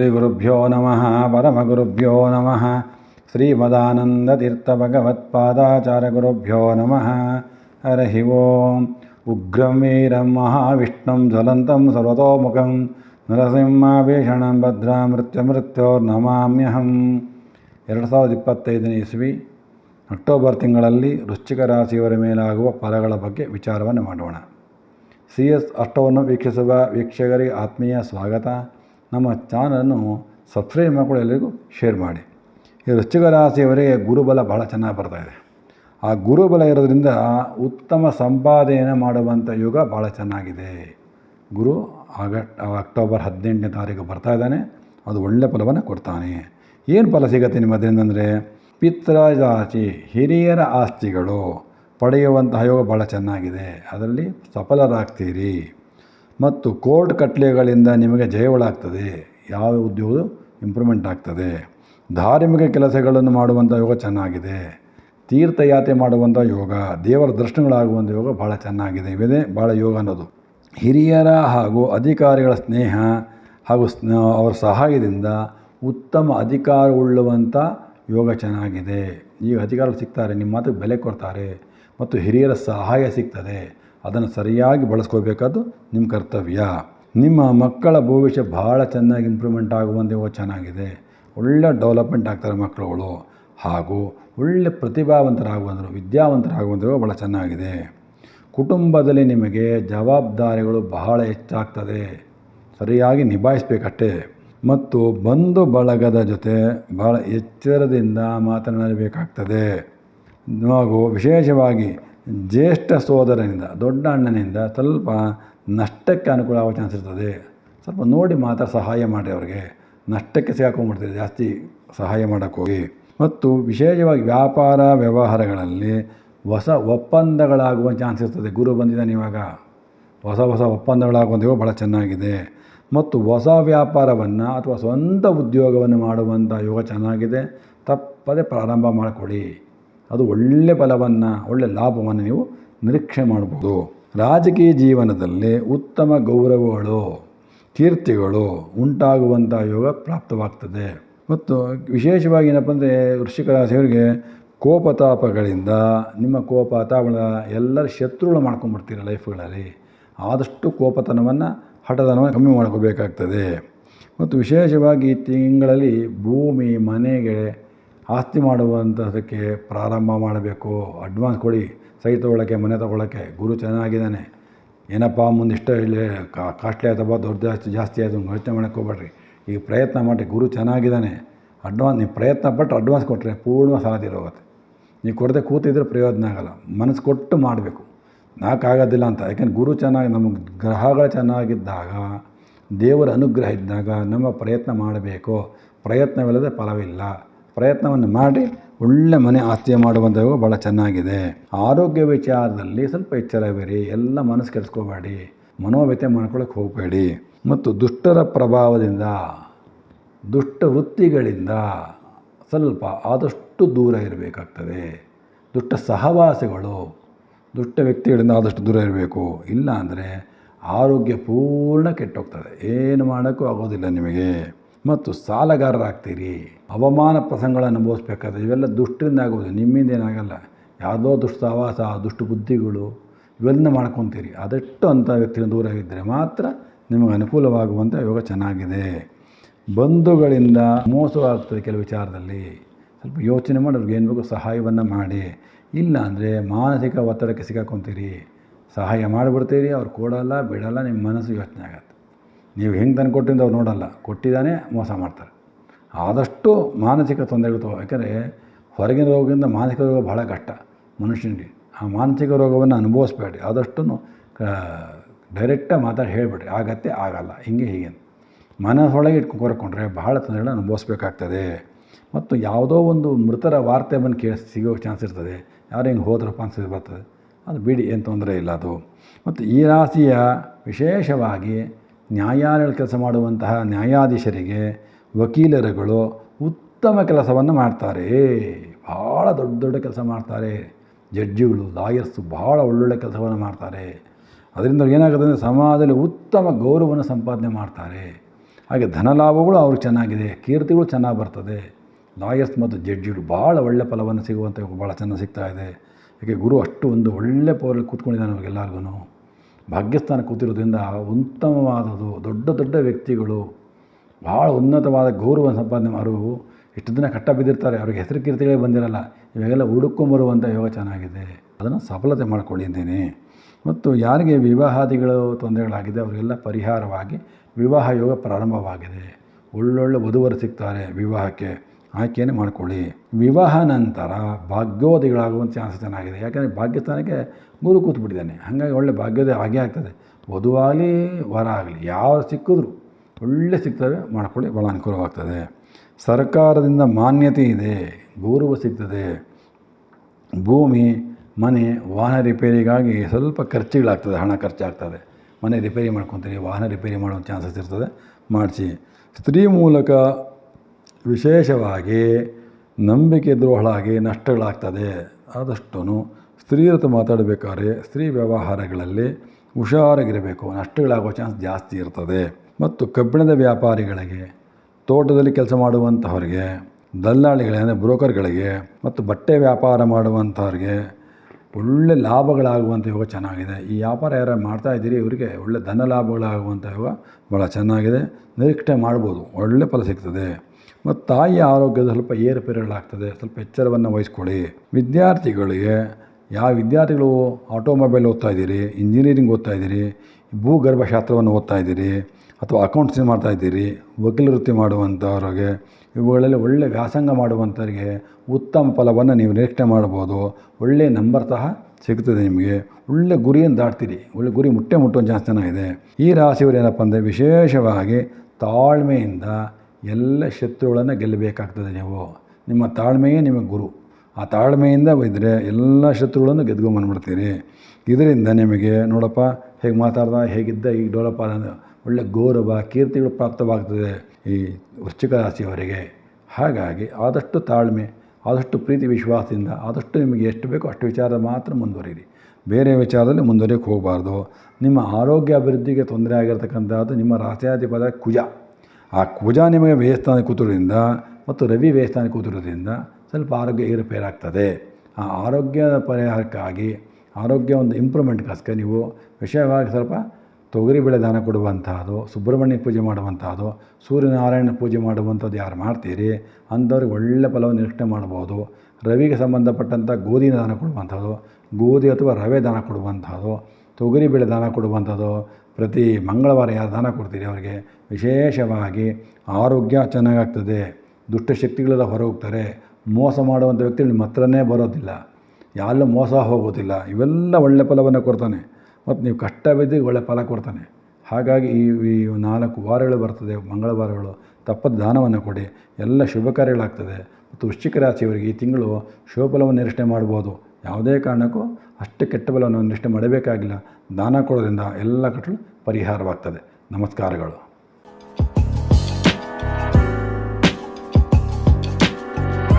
ಶ್ರೀಗುರುಭ್ಯೋ ನಮಃ, ಪರಮಗುರುಭ್ಯೋ ನಮಃ, ಶ್ರೀಮದಾನಂದತೀರ್ಥಭಗವತ್ಪಾದಾಚಾರ್ಯಗುರುಭ್ಯೋ ನಮಃ. ಹರಿ ಓಂ. ಉಗ್ರಂ ವೀರಂ ಮಹಾವಿಷ್ಣುಂ ಜ್ವಲಂತಂ ಸರ್ವತೋಮುಖಂ ನರಸಿಂಹಾಭೀಷಣಂ ಭದ್ರಾಮೃತ್ಯುಮೃತ್ಯೋರ್ನಮಾಮ್ಯಹಂ ಎರಡು ಸಾವಿರದ ಇಪ್ಪತ್ತೈದನೇ ಇಸ್ವಿ, ಅಕ್ಟೋಬರ್ ತಿಂಗಳಲ್ಲಿ ವೃಶ್ಚಿಕ ರಾಶಿಯವರ ಮೇಲಾಗುವ ಫಲಗಳ ಬಗ್ಗೆ ವಿಚಾರವನ್ನು ಮಾಡೋಣ. ಸಿ ಎಸ್ ಅಷ್ಟವನ್ನು ವೀಕ್ಷಿಸುವ ವೀಕ್ಷಕರಿಗೆ ಆತ್ಮೀಯ ಸ್ವಾಗತ. ನಮ್ಮ ಚಾನಲನ್ನು ಸಬ್ಸ್ಕ್ರೈಬ್ ಮಾಡಿಕೊಳ್ಳಿ ಎಲ್ಲರಿಗೂ, ಶೇರ್ ಮಾಡಿ. ಈ ವೃಶ್ಚಿಕ ರಾಶಿಯವರಿಗೆ ಗುರುಬಲ ಬಹಳ ಚೆನ್ನಾಗಿ ಬರ್ತಾಯಿದೆ ಆ ಗುರುಬಲ ಇರೋದ್ರಿಂದ ಉತ್ತಮ ಸಂಪಾದನೆ ಮಾಡುವಂಥ ಯುಗ ಭಾಳ ಚೆನ್ನಾಗಿದೆ. ಗುರು ಆಗ, ಅಕ್ಟೋಬರ್ ಹದಿನೆಂಟನೇ ತಾರೀಕು ಬರ್ತಾ ಇದ್ದಾನೆ. ಅದು ಒಳ್ಳೆಯ ಫಲವನ್ನು ಕೊಡ್ತಾನೆ. ಏನು ಫಲ ಸಿಗುತ್ತೆ ನಿಮ್ಮ ಅದರಿಂದ ಅಂದರೆ ಪಿತ್ರಾಜಾಚಿ ಹಿರಿಯರ ಆಸ್ತಿಗಳು. ಪಡೆಯುವಂತಹ ಯೋಗ ಭಾಳ ಚೆನ್ನಾಗಿದೆ. ಅದರಲ್ಲಿ ಸಫಲರಾಗ್ತೀರಿ. ಮತ್ತು ಕೋರ್ಟ್ ಕಟ್ಲೆಗಳಿಂದ ನಿಮಗೆ ಜಯಗಳಾಗ್ತದೆ. ಯಾವ ಉದ್ಯೋಗ ಇಂಪ್ರೂವ್ಮೆಂಟ್ ಆಗ್ತದೆ. ಧಾರ್ಮಿಕ ಕೆಲಸಗಳನ್ನು ಮಾಡುವಂಥ ಯೋಗ ಚೆನ್ನಾಗಿದೆ. ತೀರ್ಥಯಾತ್ರೆ ಮಾಡುವಂಥ ಯೋಗ, ದೇವರ ದರ್ಶನಗಳಾಗುವಂಥ ಯೋಗ ಭಾಳ ಚೆನ್ನಾಗಿದೆ. ಇವೇ ಭಾಳ ಯೋಗ ಅನ್ನೋದು. ಹಿರಿಯರ ಹಾಗೂ ಅಧಿಕಾರಿಗಳ ಸ್ನೇಹ ಹಾಗೂ ಅವರ ಸಹಾಯದಿಂದ ಉತ್ತಮ ಅಧಿಕಾರವುಳ್ಳುವಂಥ ಯೋಗ ಚೆನ್ನಾಗಿದೆ. ಈಗ ಅಧಿಕಾರಗಳು ಸಿಗ್ತಾರೆ, ನಿಮ್ಮ ಮಾತಿಗೆ ಬೆಲೆ ಕೊಡ್ತಾರೆ ಮತ್ತು ಹಿರಿಯರ ಸಹಾಯ ಸಿಗ್ತದೆ. ಅದನ್ನು ಸರಿಯಾಗಿ ಬಳಸ್ಕೋಬೇಕಾದ್ದು ನಿಮ್ಮ ಕರ್ತವ್ಯ. ನಿಮ್ಮ ಮಕ್ಕಳ ಭವಿಷ್ಯ ಭಾಳ ಚೆನ್ನಾಗಿ ಇಂಪ್ರೂವ್ಮೆಂಟ್ ಆಗುವಂತೆ ಚೆನ್ನಾಗಿದೆ. ಒಳ್ಳೆ ಡೆವಲಪ್ಮೆಂಟ್ ಆಗ್ತಾರೆ ಮಕ್ಕಳುಗಳು ಹಾಗೂ ಒಳ್ಳೆ ಪ್ರತಿಭಾವಂತರಾಗುವಂಥರು ವಿದ್ಯಾವಂತರಾಗುವಂಥ ಯೋಗ ಭಾಳ ಚೆನ್ನಾಗಿದೆ. ಕುಟುಂಬದಲ್ಲಿ ನಿಮಗೆ ಜವಾಬ್ದಾರಿಗಳು ಬಹಳ ಹೆಚ್ಚಾಗ್ತದೆ. ಸರಿಯಾಗಿ ನಿಭಾಯಿಸಬೇಕಷ್ಟೇ. ಮತ್ತು ಬಂಧು ಬಳಗದ ಜೊತೆ ಭಾಳ ಎಚ್ಚರದಿಂದ ಮಾತನಾಡಬೇಕಾಗ್ತದೆ. ಹಾಗೂ ವಿಶೇಷವಾಗಿ ಜ್ಯೇಷ್ಠ ಸೋದರನಿಂದ, ದೊಡ್ಡ ಅಣ್ಣನಿಂದ ಸ್ವಲ್ಪ ನಷ್ಟಕ್ಕೆ ಅನುಕೂಲ ಆಗೋ ಚಾನ್ಸ್ ಇರ್ತದೆ. ಸ್ವಲ್ಪ ನೋಡಿ ಮಾತ್ರ ಸಹಾಯ ಮಾಡಿ ಅವ್ರಿಗೆ. ನಷ್ಟಕ್ಕೆ ಸಿಗಾಕೊಂಡ್ಬಿಡ್ತೀರಿ ಜಾಸ್ತಿ ಸಹಾಯ ಮಾಡೋಕ್ಕೆ ಹೋಗಿ. ಮತ್ತು ವಿಶೇಷವಾಗಿ ವ್ಯಾಪಾರ ವ್ಯವಹಾರಗಳಲ್ಲಿ ಹೊಸ ಒಪ್ಪಂದಗಳಾಗುವ ಚಾನ್ಸ್ ಇರ್ತದೆ. ಗುರು ಬಂದಿದ್ದಾನೆ ಇವಾಗ. ಹೊಸ ಹೊಸ ಒಪ್ಪಂದಗಳಾಗುವಂಥವು ಭಾಳ ಚೆನ್ನಾಗಿದೆ. ಮತ್ತು ಹೊಸ ವ್ಯಾಪಾರವನ್ನು ಅಥವಾ ಸ್ವಂತ ಉದ್ಯೋಗವನ್ನು ಮಾಡುವಂಥ ಯೋಗ ಚೆನ್ನಾಗಿದೆ. ತಪ್ಪದೇ ಪ್ರಾರಂಭ ಮಾಡಿಕೊಡಿ. ಅದು ಒಳ್ಳೆಯ ಫಲವನ್ನು ಒಳ್ಳೆಯ ಲಾಭವನ್ನು ನೀವು ನಿರೀಕ್ಷೆ ಮಾಡ್ಬೋದು. ರಾಜಕೀಯ ಜೀವನದಲ್ಲಿ ಉತ್ತಮ ಗೌರವಗಳು, ಕೀರ್ತಿಗಳು ಉಂಟಾಗುವಂಥ ಯೋಗ ಪ್ರಾಪ್ತವಾಗ್ತದೆ. ಮತ್ತು ವಿಶೇಷವಾಗಿ ಏನಪ್ಪ ಅಂದರೆ ವೃಶ್ಚಿಕ ರಾಶಿಯವರಿಗೆ ಕೋಪತಾಪಗಳಿಂದ ನಿಮ್ಮ ಕೋಪ ತಾಪಗಳ ಎಲ್ಲರ ಶತ್ರುಗಳು ಮಾಡ್ಕೊಂಡ್ಬಿಡ್ತೀರ ಲೈಫ್ಗಳಲ್ಲಿ. ಆದಷ್ಟು ಕೋಪತನವನ್ನು, ಹಠತನವನ್ನು ಕಮ್ಮಿ ಮಾಡ್ಕೋಬೇಕಾಗ್ತದೆ. ಮತ್ತು ವಿಶೇಷವಾಗಿ ತಿಂಗಳಲ್ಲಿ ಭೂಮಿ, ಮನೆಗೆ ಆಸ್ತಿ ಮಾಡುವಂಥದಕ್ಕೆ ಪ್ರಾರಂಭ ಮಾಡಬೇಕು. ಅಡ್ವಾನ್ಸ್ ಕೊಡಿ. ಸೈಟ್ ತೊಗೊಳಕ್ಕೆ ಮನೆ ತೊಗೊಳ್ಳೋಕ್ಕೆ ಗುರು ಚೆನ್ನಾಗಿದ್ದಾನೆ. ಏನಪ್ಪ ಮುಂದೆ ಇಷ್ಟ ಇಲ್ಲಿ ಕಾಸ್ಟ್ಲಿ ಆಯ್ತಪ್ಪ, ದೊಡ್ಡ ಜಾಸ್ತಿ ಜಾಸ್ತಿ ಆಯಿತು ಯೋಚನೆ ಮಾಡೋಕ್ಕೆ ಹೋಗ್ಬೇಡ್ರಿ. ಈಗ ಪ್ರಯತ್ನ ಮಾಡಿ ಗುರು ಚೆನ್ನಾಗಿದ್ದಾನೆ. ಅಡ್ವಾನ್ಸ್, ನೀವು ಪ್ರಯತ್ನ ಪಟ್ಟು ಅಡ್ವಾನ್ಸ್ ಕೊಟ್ಟರೆ ಪೂರ್ಣ ಸಾಧ್ಯ ಹೋಗುತ್ತೆ ನೀವು ಕೊಡದೆ ಕೂತಿದ್ರೆ ಪ್ರಯೋಜನ ಆಗೋಲ್ಲ. ಮನಸ್ಸು ಕೊಟ್ಟು ಮಾಡಬೇಕು. ನಾಲ್ಕಾಗೋದಿಲ್ಲ ಅಂತ. ಯಾಕೆಂದ್ರೆ ಗುರು ಚೆನ್ನಾಗಿ, ನಮ್ಮ ಗ್ರಹಗಳು ಚೆನ್ನಾಗಿದ್ದಾಗ, ದೇವರ ಅನುಗ್ರಹ ಇದ್ದಾಗ ನಮ್ಮ ಪ್ರಯತ್ನ ಮಾಡಬೇಕು. ಪ್ರಯತ್ನವಿಲ್ಲದೆ ಫಲವಿಲ್ಲ. ಪ್ರಯತ್ನವನ್ನು ಮಾಡಿ ಒಳ್ಳೆ ಮನೆ ಆಸ್ತಿ ಮಾಡುವಂಥವು ಭಾಳ ಚೆನ್ನಾಗಿದೆ. ಆರೋಗ್ಯ ವಿಚಾರದಲ್ಲಿ ಸ್ವಲ್ಪ ಎಚ್ಚರವಿರಿ ಎಲ್ಲ ಮನಸ್ಸು ಕೆಡಿಸ್ಕೋಬೇಡಿ ಮನೋವ್ಯತೆ ಮಾಡ್ಕೊಳ್ಳೋಕೆ ಹೋಗಬೇಡಿ. ಮತ್ತು ದುಷ್ಟರ ಪ್ರಭಾವದಿಂದ, ದುಷ್ಟ ವೃತ್ತಿಗಳಿಂದ ಸ್ವಲ್ಪ ಆದಷ್ಟು ದೂರ ಇರಬೇಕಾಗ್ತದೆ. ದುಷ್ಟ ಸಹವಾಸಗಳು, ದುಷ್ಟ ವ್ಯಕ್ತಿಗಳಿಂದ ಆದಷ್ಟು ದೂರ ಇರಬೇಕು. ಇಲ್ಲ ಅಂದರೆ ಆರೋಗ್ಯ ಪೂರ್ಣ ಕೆಟ್ಟೋಗ್ತದೆ. ಏನು ಮಾಡೋಕ್ಕೂ ಆಗೋದಿಲ್ಲ ನಿಮಗೆ. ಮತ್ತು ಸಾಲಗಾರರಾಗ್ತೀರಿ. ಅವಮಾನ ಪ್ರಸಂಗಗಳನ್ನು ಅನುಭವಿಸ್ಬೇಕಾದ್ರೆ ಇವೆಲ್ಲ ದುಷ್ಟರಿಂದ ಆಗೋದು, ನಿಮ್ಮಿಂದ ಏನಾಗಲ್ಲ. ಯಾವುದೋ ದುಷ್ಟ ಆವಾಸ ದುಷ್ಟ ಬುದ್ಧಿಗಳು ಇವೆಲ್ಲ ಮಾಡ್ಕೊತೀರಿ. ಅದಷ್ಟು ಅಂಥ ವ್ಯಕ್ತಿಯಿಂದ ದೂರ ಇದ್ದರೆ ಮಾತ್ರ ನಿಮಗೆ ಅನುಕೂಲವಾಗುವಂಥ ಯೋಗ ಚೆನ್ನಾಗಿದೆ. ಬಂಧುಗಳಿಂದ ಮೋಸವಾಗ್ತದೆ ಕೆಲವು ವಿಚಾರದಲ್ಲಿ. ಸ್ವಲ್ಪ ಯೋಚನೆ ಮಾಡಿ ಅವ್ರಿಗೆ ಏನು ಸಹಾಯವನ್ನು ಮಾಡಿ. ಇಲ್ಲ ಅಂದರೆ ಮಾನಸಿಕ ಒತ್ತಡಕ್ಕೆ ಸಿಗಾಕೊತೀರಿ ಸಹಾಯ ಮಾಡಿಬಿಡ್ತೀರಿ, ಅವ್ರು ಕೊಡೋಲ್ಲ, ಬಿಡಲ್ಲ, ನಿಮ್ಮ ಮನಸ್ಸು ಯೋಚನೆ ಆಗತ್ತೆ. ನೀವು ಹೆಂಗೆ ತಂದು ಕೊಟ್ಟಿಂದ ಅವ್ರು ನೋಡಲ್ಲ. ಕೊಟ್ಟಿದ್ದಾನೆ ಮೋಸ ಮಾಡ್ತಾರೆ. ಆದಷ್ಟು ಮಾನಸಿಕ ತೊಂದರೆಗಳು ಯಾಕಂದರೆ ಹೊರಗಿನ ರೋಗದಿಂದ ಮಾನಸಿಕ ರೋಗ ಭಾಳ ಕಷ್ಟ ಮನುಷ್ಯನಿಗೆ. ಆ ಮಾನಸಿಕ ರೋಗವನ್ನು ಅನುಭವಿಸ್ಬೇಡಿ. ಆದಷ್ಟು ಡೈರೆಕ್ಟಾಗಿ ಮಾತಾಡಿ ಹೇಳಿಬಿಡ್ರಿ. ಆಗತ್ತೆ, ಆಗಲ್ಲ. ಹಿಂಗೆ, ಹೀಗೆ ಮನಸ್ಸೊಳಗೆ ಇಟ್ಕೊ, ಕೊರಕೊಂಡ್ರೆ ಭಾಳ ತೊಂದರೆಗಳನ್ನ ಅನುಭವಿಸ್ಬೇಕಾಗ್ತದೆ. ಮತ್ತು ಯಾವುದೋ ಒಂದು ಮೃತರ ವಾರ್ತೆ ಬಂದು ಕೇಳಿ, ಸಿಗೋ ಚಾನ್ಸ್ ಇರ್ತದೆ. ಯಾರು ಹಿಂಗೆ ಹೋದ್ರಪ್ಪ ಅನ್ಸಿದ್ ಬರ್ತದೆ. ಅದು ಬಿಡಿ, ಏನು ತೊಂದರೆ ಇಲ್ಲ ಅದು. ಮತ್ತು ಈ ರಾಶಿಯ ವಿಶೇಷವಾಗಿ ನ್ಯಾಯಾಲಯ ಕೆಲಸ ಮಾಡುವಂತಹ ನ್ಯಾಯಾಧೀಶರಿಗೆ ವಕೀಲರುಗಳು ಉತ್ತಮ ಕೆಲಸವನ್ನು ಮಾಡ್ತಾರೆ. ಭಾಳ ದೊಡ್ಡ ದೊಡ್ಡ ಕೆಲಸ ಮಾಡ್ತಾರೆ. ಜಡ್ಜಿಗಳು, ಲಾಯರ್ಸು ಭಾಳ ಒಳ್ಳೊಳ್ಳೆ ಕೆಲಸವನ್ನು ಮಾಡ್ತಾರೆ. ಅದರಿಂದ ಏನಾಗುತ್ತೆ ಅಂದರೆ ಸಮಾಜದಲ್ಲಿ ಉತ್ತಮ ಗೌರವವನ್ನು ಸಂಪಾದನೆ ಮಾಡ್ತಾರೆ. ಹಾಗೆ ಧನಲಾಭಗಳು ಅವ್ರಿಗೆ ಚೆನ್ನಾಗಿದೆ, ಕೀರ್ತಿಗಳು ಚೆನ್ನಾಗಿ ಬರ್ತದೆ. ಲಾಯರ್ಸ್ ಮತ್ತು ಜಡ್ಜಿಗಳು ಭಾಳ ಒಳ್ಳೆ ಫಲವನ್ನು ಸಿಗುವಂಥ ಭಾಳ ಚೆನ್ನಾಗಿ ಸಿಗ್ತಾ ಇದೆ. ಯಾಕೆ ಗುರು ಅಷ್ಟು ಒಂದು ಒಳ್ಳೆ ಪವರಲ್ಲಿ ಕೂತ್ಕೊಂಡಿದ್ದಾನೆ ಅವ್ರಿಗೆಲ್ಲರಿಗೂ ಭಾಗ್ಯಸ್ಥಾನ ಕೂತಿರೋದ್ರಿಂದ ಉತ್ತಮವಾದದು ದೊಡ್ಡ ದೊಡ್ಡ ವ್ಯಕ್ತಿಗಳು, ಭಾಳ ಉನ್ನತವಾದ ಗೌರವ ಸಂಪಾದನೆ ಅವರು ಇಷ್ಟು ದಿನ ಕಟ್ಟ ಬಿದ್ದಿರ್ತಾರೆ, ಅವ್ರಿಗೆ ಹೆಸರು ಕೀರ್ತಿಗಳೇ ಬಂದಿರಲ್ಲ, ಇವಾಗೆಲ್ಲ ಹುಡುಕೊಂಬರುವಂಥ ಯೋಗ ಚೆನ್ನಾಗಿದೆ, ಅದನ್ನು ಸಫಲತೆ ಮಾಡ್ಕೊಳ್ಳಿ ಅಂತೀನಿ. ಮತ್ತು ಯಾರಿಗೆ ವಿವಾಹಾದಿಗಳು ತೊಂದರೆಗಳಾಗಿದೆ, ಅವರಿಗೆಲ್ಲ ಪರಿಹಾರವಾಗಿ ವಿವಾಹ ಯೋಗ ಪ್ರಾರಂಭವಾಗಿದೆ. ಒಳ್ಳೊಳ್ಳೆ ವಧುವರು ಸಿಗ್ತಾರೆ ವಿವಾಹಕ್ಕೆ. ಆಯ್ಕೆಯನ್ನು ಮಾಡ್ಕೊಳ್ಳಿ. ವಿವಾಹ ನಂತರ ಭಾಗ್ಯೋದಯಗಳಾಗುವಂಥ ಚಾನ್ಸ್ ಚೆನ್ನಾಗಿದೆ ಯಾಕಂದರೆ ಭಾಗ್ಯಸ್ಥಾನಕ್ಕೆ ಗುರು ಕೂತ್ಬಿಟ್ಟಿದ್ದಾನೆ. ಹಾಗಾಗಿ ಒಳ್ಳೆ ಭಾಗ್ಯೋದಯ ಆಗೇ ಆಗ್ತದೆ. ವಧುವಾಗಲಿ ವರ ಆಗಲಿ ಯಾವ ಸಿಕ್ಕಿದ್ರು ಒಳ್ಳೆ ಸಿಗ್ತವೆ, ಮಾಡ್ಕೊಳ್ಳಿ ಭಾಳ ಅನುಕೂಲವಾಗ್ತದೆ. ಸರ್ಕಾರದಿಂದ ಮಾನ್ಯತೆ ಇದೆ, ಗೌರವ ಸಿಗ್ತದೆ. ಭೂಮಿ, ಮನೆ, ವಾಹನ ರಿಪೇರಿಗಾಗಿ ಸ್ವಲ್ಪ ಖರ್ಚುಗಳಾಗ್ತದೆ, ಹಣ ಖರ್ಚಾಗ್ತದೆ. ಮನೆ ರಿಪೇರಿ ಮಾಡ್ಕೊತೀರಿ, ವಾಹನ ರಿಪೇರಿ ಮಾಡೋ ಚಾನ್ಸಸ್ ಇರ್ತದೆ. ಮಾಡಿಸಿ. ಸ್ತ್ರೀ ಮೂಲಕ ವಿಶೇಷವಾಗಿ ನಂಬಿಕೆ ದ್ರೋಹಳಾಗಿ ನಷ್ಟಗಳಾಗ್ತದೆ. ಆದಷ್ಟು ಸ್ತ್ರೀಯರ ಮಾತಾಡಬೇಕಾದ್ರೆ ಸ್ತ್ರೀ ವ್ಯವಹಾರಗಳಲ್ಲಿ ಹುಷಾರಾಗಿರಬೇಕು. ನಷ್ಟಗಳಾಗೋ ಚಾನ್ಸ್ ಜಾಸ್ತಿ ಇರ್ತದೆ. ಮತ್ತು ಕಬ್ಬಿಣದ ವ್ಯಾಪಾರಿಗಳಿಗೆ, ತೋಟದಲ್ಲಿ ಕೆಲಸ ಮಾಡುವಂಥವ್ರಿಗೆ ದಲ್ಲಾಳಿಗಳಿಗೆ ಅಂದರೆ ಬ್ರೋಕರ್ಗಳಿಗೆ ಮತ್ತು ಬಟ್ಟೆ ವ್ಯಾಪಾರ ಮಾಡುವಂಥವ್ರಿಗೆ ಒಳ್ಳೆ ಲಾಭಗಳಾಗುವಂಥ ಯೋಗ ಚೆನ್ನಾಗಿದೆ. ಈ ವ್ಯಾಪಾರ ಯಾರು ಮಾಡ್ತಾ ಇದ್ದೀರಿ, ಇವರಿಗೆ ಒಳ್ಳೆ ಧನ ಲಾಭಗಳಾಗುವಂಥ ಯೋಗ ಭಾಳ ಚೆನ್ನಾಗಿದೆ. ನಿರೀಕ್ಷೆ ಮಾಡ್ಬೋದು. ಒಳ್ಳೆ ಫಲ ಸಿಗ್ತದೆ. ಮತ್ತು ತಾಯಿಯ ಆರೋಗ್ಯದ ಸ್ವಲ್ಪ ಏರುಪೇರುಗಳಾಗ್ತದೆ. ಸ್ವಲ್ಪ ಎಚ್ಚರವನ್ನು ವಹಿಸ್ಕೊಳ್ಳಿ. ವಿದ್ಯಾರ್ಥಿಗಳಿಗೆ ಯಾವ ವಿದ್ಯಾರ್ಥಿಗಳು ಆಟೋಮೊಬೈಲ್ ಓದ್ತಾ ಇದ್ದೀರಿ, ಇಂಜಿನಿಯರಿಂಗ್ ಓದ್ತಾ ಇದ್ದೀರಿ, ಭೂಗರ್ಭಶಾಸ್ತ್ರವನ್ನು ಓದ್ತಾ ಇದ್ದೀರಿ, ಅಥವಾ ಅಕೌಂಟ್ಸ್ ಮಾಡ್ತಾ ಇದ್ದೀರಿ ವಕೀಲ ವೃತ್ತಿ ಮಾಡುವಂಥವ್ರಿಗೆ, ಇವುಗಳಲ್ಲಿ ಒಳ್ಳೆ ವ್ಯಾಸಂಗ ಮಾಡುವಂಥವ್ರಿಗೆ ಉತ್ತಮ ಫಲವನ್ನು ನೀವು ನಿರೀಕ್ಷೆ ಮಾಡ್ಬೋದು. ಒಳ್ಳೆಯ ನಂಬರ್ ಸಹ ಸಿಗ್ತದೆ ನಿಮಗೆ. ಒಳ್ಳೆ ಗುರಿಯನ್ನು ದಾಟ್ತೀರಿ. ಒಳ್ಳೆ ಗುರಿ ಮುಟ್ಟೆ ಮುಟ್ಟುವ ಚಾನ್ಸ್ ಚೆನ್ನಾಗಿದೆ ಈ ರಾಶಿಯವರು ಏನಪ್ಪ ಅಂದರೆ ವಿಶೇಷವಾಗಿ ತಾಳ್ಮೆಯಿಂದ ಎಲ್ಲ ಶತ್ರುಗಳನ್ನು ಗೆಲ್ಲಬೇಕಾಗ್ತದೆ ನೀವು. ನಿಮ್ಮ ತಾಳ್ಮೆಯೇ ನಿಮಗೆ ಗುರು. ಆ ತಾಳ್ಮೆಯಿಂದ ಇದ್ದರೆ ಎಲ್ಲ ಶತ್ರುಗಳನ್ನು ಗೆದ್ಕೊಂಬಂದ್ಬಿಡ್ತೀರಿ ಇದರಿಂದ ನಿಮಗೆ, ನೋಡಪ್ಪ, ಹೇಗೆ ಮಾತಾಡ್ದ, ಹೇಗಿದ್ದ ಈಗ ಡೆವಲಪ್ ಆದ ಒಳ್ಳೆ ಗೌರವ, ಕೀರ್ತಿಗಳು ಪ್ರಾಪ್ತವಾಗ್ತದೆ ಈ ವೃಶ್ಚಿಕ ರಾಶಿಯವರಿಗೆ. ಹಾಗಾಗಿ ಆದಷ್ಟು ತಾಳ್ಮೆ, ಆದಷ್ಟು ಪ್ರೀತಿ ವಿಶ್ವಾಸದಿಂದ ಆದಷ್ಟು ನಿಮಗೆ ಎಷ್ಟು ಬೇಕೋ ಅಷ್ಟು ವಿಚಾರ ಮಾತ್ರ ಮುಂದುವರಿಯಿರಿ. ಬೇರೆ ವಿಚಾರದಲ್ಲಿ ಮುಂದುವರಿಯಕ್ಕೆ ಹೋಗಬಾರ್ದು. ನಿಮ್ಮ ಆರೋಗ್ಯ ಅಭಿವೃದ್ಧಿಗೆ ತೊಂದರೆ ಆಗಿರ್ತಕ್ಕಂಥದ್ದು ನಿಮ್ಮ ರಾಶ್ಯಾಧಿಪದ ಕುಜ. ಆ ಕುಜ ನಿಮಗೆ ವ್ಯಯಸ್ಥಾನ ಕೂತಿರೋದ್ರಿಂದ ಮತ್ತು ರವಿ ವ್ಯಯಸ್ಥಾನ ಕೂತಿರೋದ್ರಿಂದ ಸ್ವಲ್ಪ ಆರೋಗ್ಯ ಏರುಪೇರಾಗ್ತದೆ ಆ ಆರೋಗ್ಯದ ಪರಿಹಾರಕ್ಕಾಗಿ ಆರೋಗ್ಯ ಒಂದು ಇಂಪ್ರೂವ್ಮೆಂಟ್ಗೋಸ್ಕರ ನೀವು ವಿಷಯವಾಗಿ ಸ್ವಲ್ಪ ತೊಗರಿಬೇಳೆ ದಾನ ಕೊಡುವಂಥದ್ದು ಸುಬ್ರಹ್ಮಣ್ಯ ಪೂಜೆ ಮಾಡುವಂಥದ್ದು ಸೂರ್ಯನಾರಾಯಣ ಪೂಜೆ ಮಾಡುವಂಥದ್ದು ಯಾರು ಮಾಡ್ತೀರಿ? ಅಂಥವ್ರಿಗೆ ಒಳ್ಳೆ ಫಲವನ್ನು ನಿರೀಕ್ಷೆ ಮಾಡ್ಬೋದು. ರವಿಗೆ ಸಂಬಂಧಪಟ್ಟಂಥ ಗೋಧಿ ದಾನ ಕೊಡುವಂಥದ್ದು ಗೋಧಿ ಅಥವಾ ರವೆ ದಾನ ಕೊಡುವಂಥದ್ದು ತೊಗರಿಬೇಳೆ ದಾನ ಕೊಡುವಂಥದ್ದು ಪ್ರತಿ ಮಂಗಳವಾರ ಯಾರು ದಾನ ಕೊಡ್ತೀರಿ? ಅವರಿಗೆ ವಿಶೇಷವಾಗಿ ಆರೋಗ್ಯ ಚೆನ್ನಾಗಾಗ್ತದೆ, ದುಷ್ಟಶಕ್ತಿಗಳೆಲ್ಲ ಹೊರ ಹೋಗ್ತಾರೆ ಮೋಸ ಮಾಡುವಂಥ ವ್ಯಕ್ತಿಗಳು ನಿಮ್ಮ ಹತ್ರನೇ ಬರೋದಿಲ್ಲ, ಯಾರಲ್ಲೂ ಮೋಸ ಹೋಗೋದಿಲ್ಲ, ಇವೆಲ್ಲ ಒಳ್ಳೆ ಫಲವನ್ನು ಕೊಡ್ತಾನೆ. ಮತ್ತು ನೀವು ಕಷ್ಟ ಬಿದ್ದು ಒಳ್ಳೆ ಫಲ ಕೊಡ್ತಾನೆ. ಹಾಗಾಗಿ ಈ ನಾಲ್ಕು ವಾರಗಳು ಬರ್ತದೆ, ಮಂಗಳವಾರಗಳು, ತಪ್ಪದ ದಾನವನ್ನು ಕೊಡಿ. ಎಲ್ಲ ಶುಭ ಕಾರ್ಯಗಳಾಗ್ತದೆ. ಮತ್ತು ವೃಶ್ಚಿಕ ರಾಶಿಯವರಿಗೆ ಈ ತಿಂಗಳು ಶುಭ ಫಲವನ್ನು ಮಾಡ್ಬೋದು. ಯಾವುದೇ ಕಾರಣಕ್ಕೂ ಅಷ್ಟು ಕೆಟ್ಟ ಬಲವನ್ನು ನಿರೀಕ್ಷೆ ಮಾಡಬೇಕಾಗಿಲ್ಲ. ದಾನ ಕೊಡೋದ್ರಿಂದ ಎಲ್ಲ ಕಟ್ಟಲು ಪರಿಹಾರವಾಗ್ತದೆ. ನಮಸ್ಕಾರಗಳು.